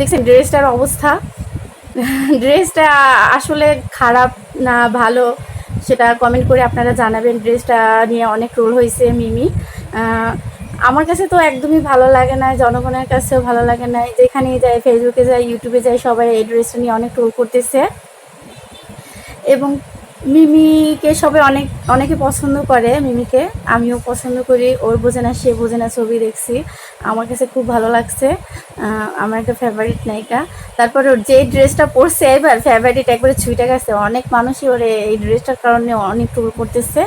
দেখছেন, ড্রেসটার অবস্থা? ড্রেসটা আসলে খারাপ না ভালো, সেটা কমেন্ট করে আপনারা জানাবেন। ড্রেসটা নিয়ে অনেক রোল হয়েছে মিমি। আমার কাছে তো একদমই ভালো লাগে না, জনগণের কাছেও ভালো লাগে না। যেখানেই যায় ফেসবুকে যায় ইউটিউবে যায় সবাই এই ড্রেসটা নিয়ে অনেক রোল করতেছে। এবং মিমিকে সবাই অনেক, অনেকে পছন্দ করে মিমিকে। আমিও পছন্দ করি, ওর বোঝে না, সে বোঝে না, ছবি দেখছি। আমার কাছে খুব ভালো লাগছে। আমার একটা ফেভারিট নায়িকা। তারপর ওর যে ড্রেসটা পরছে এবার ফেভারিট একবারে ছুটে গেছে। অনেক মানুষই ওরে এই ড্রেসটার কারণে অনেক ট্রোল করতেছে।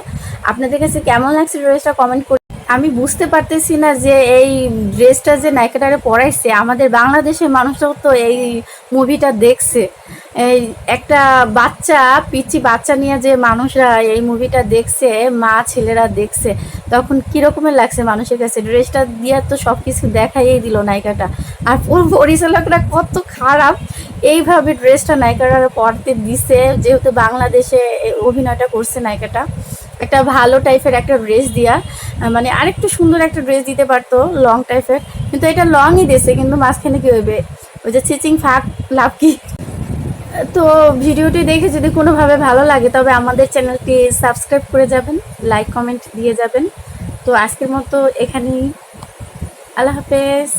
আপনাদের কাছে কেমন লাগছে ড্রেসটা কমেন্ট করে আমি বুঝতে পারতেছি না যে এই ড্রেসটা যে নায়িকাটারে পরাইছে, আমাদের বাংলাদেশের মানুষরাও তো এই মুভিটা দেখছে। এই একটা বাচ্চা পিচি বাচ্চা নিয়ে যে মানুষরা এই মুভিটা দেখছে, মা ছেলেরা দেখছে, তখন কি রকমের লাগছে মানুষের কাছে? ড্রেসটা দিয়ে তো সব কিছু দেখাইই দিল নায়িকাটা। আর পুরো পরিচালকরা কত খারাপ। এইভাবে ড্রেসটা নায়িকারা পরতে দিছে, যেহেতু বাংলাদেশে অভিনয়টা করছে নায়িকাটা। একটা ভালো টাইপের একটা ড্রেস দিয়া মানে আরেকটু সুন্দর একটা ড্রেস দিতে পারতো লং টাইপের কিন্তু এটা লংই দিয়েছে কিন্তু মাঝখানে কি হইবে? ওই যে চিচিং ফাঁক, লাভ কি? তো ভিডিওটি দেখে যদি কোনোভাবে ভালো লাগে, তবে আমাদের চ্যানেলটি সাবস্ক্রাইব করে যাবেন, লাইক, কমেন্ট দিয়ে যাবেন। তো আজকের মতো এখানেই। আল্লাহ হাফেজ।